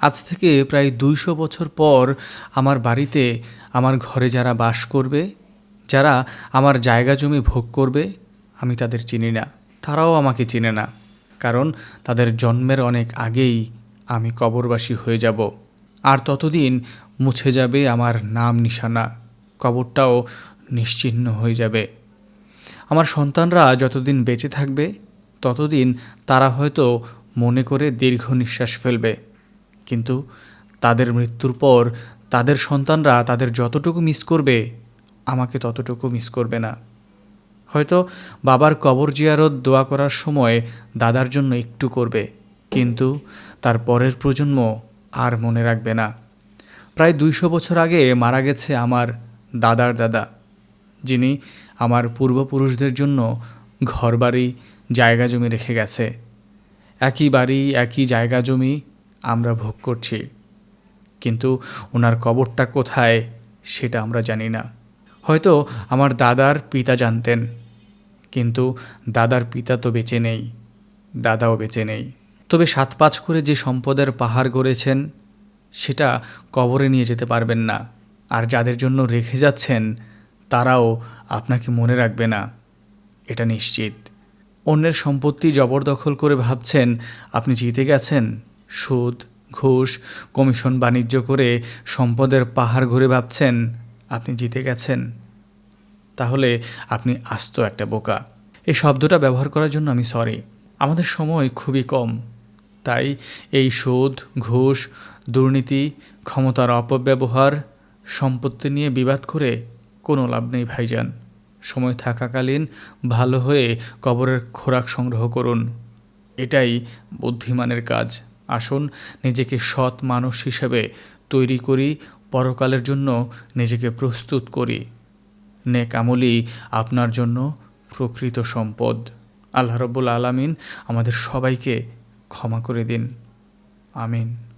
আজ থেকে প্রায় দুইশো বছর পর আমার বাড়িতে আমার ঘরে যারা বাস করবে, যারা আমার জায়গা জমি ভোগ করবে, আমি তাদের চিনি না। তারাও আমাকে চিনে না, কারণ তাদের জন্মের অনেক আগেই আমি কবরবাসী হয়ে যাব। আর ততদিন মুছে যাবে আমার নাম নিশানা, কবরটাও নিশ্চিহ্ন হয়ে যাবে। আমার সন্তানরা যতদিন বেঁচে থাকবে, ততদিন তারা হয়তো মনে করে দীর্ঘ নিঃশ্বাস ফেলবে। কিন্তু তাদের মৃত্যুর পর তাদের সন্তানরা তাদের যতটুকু মিস করবে, আমাকে ততটুকু মিস করবে না। হয়তো বাবার কবর জিয়ারত দোয়া করার সময় দাদার জন্য একটু করবে, কিন্তু তার পরের প্রজন্ম আর মনে রাখবে না। প্রায় দুইশো বছর আগে মারা গেছে আমার দাদার দাদা, যিনি আমার পূর্বপুরুষদের জন্য ঘরবাড়ি জায়গা জমি রেখে গেছে। একই বাড়ি, একই জায়গা জমি আমরা ভোগ করছি। কিন্তু ওনার কবরটা কোথায় সেটা আমরা জানি না। হয়তো আমার দাদার পিতা জানতেন, কিন্তু দাদার পিতা তো বেঁচে নেই, দাদাও বেঁচে নেই। তবে সাত পাঁচ করে যে সম্পদের পাহাড় গড়েছেন, সেটা কবরে নিয়ে যেতে পারবেন না। আর যাদের জন্য রেখে যাচ্ছেন, তারাও আপনাকে মনে রাখবে না। এটা নিশ্চিত। অন্যের সম্পত্তি জবরদখল করে ভাবছেন, আপনি জিতে গেছেন? সুদ, ঘুষ, কমিশন বাণিজ্য করে সম্পদের পাহাড় ঘুরে ভাবছেন, আপনি জিতে গেছেন। তাহলে আপনি আস্ত একটা বোকা। এই শব্দটা ব্যবহার করার জন্য আমি সরি আমাদের সময় খুবই কম। তাই এই সুদ, ঘুষ, দুর্নীতি, ক্ষমতার অপব্যবহার, সম্পত্তি নিয়ে বিবাদ করে কোনো লাভ নেই, ভাইজান। সময় থাকাকালীন ভালো হয়ে কবরের খোরাক সংগ্রহ করুন। এটাই বুদ্ধিমানের কাজ। আসুন নিজেকে সৎ মানুষ হিসেবে তৈরি করি, পরকালের জন্য নিজেকে প্রস্তুত করি। নেক আমলই আপনার জন্য প্রকৃত সম্পদ। আল্লাহ রব্বুল আলামিন আমাদের সবাইকে ক্ষমা করে দিন। আমিন।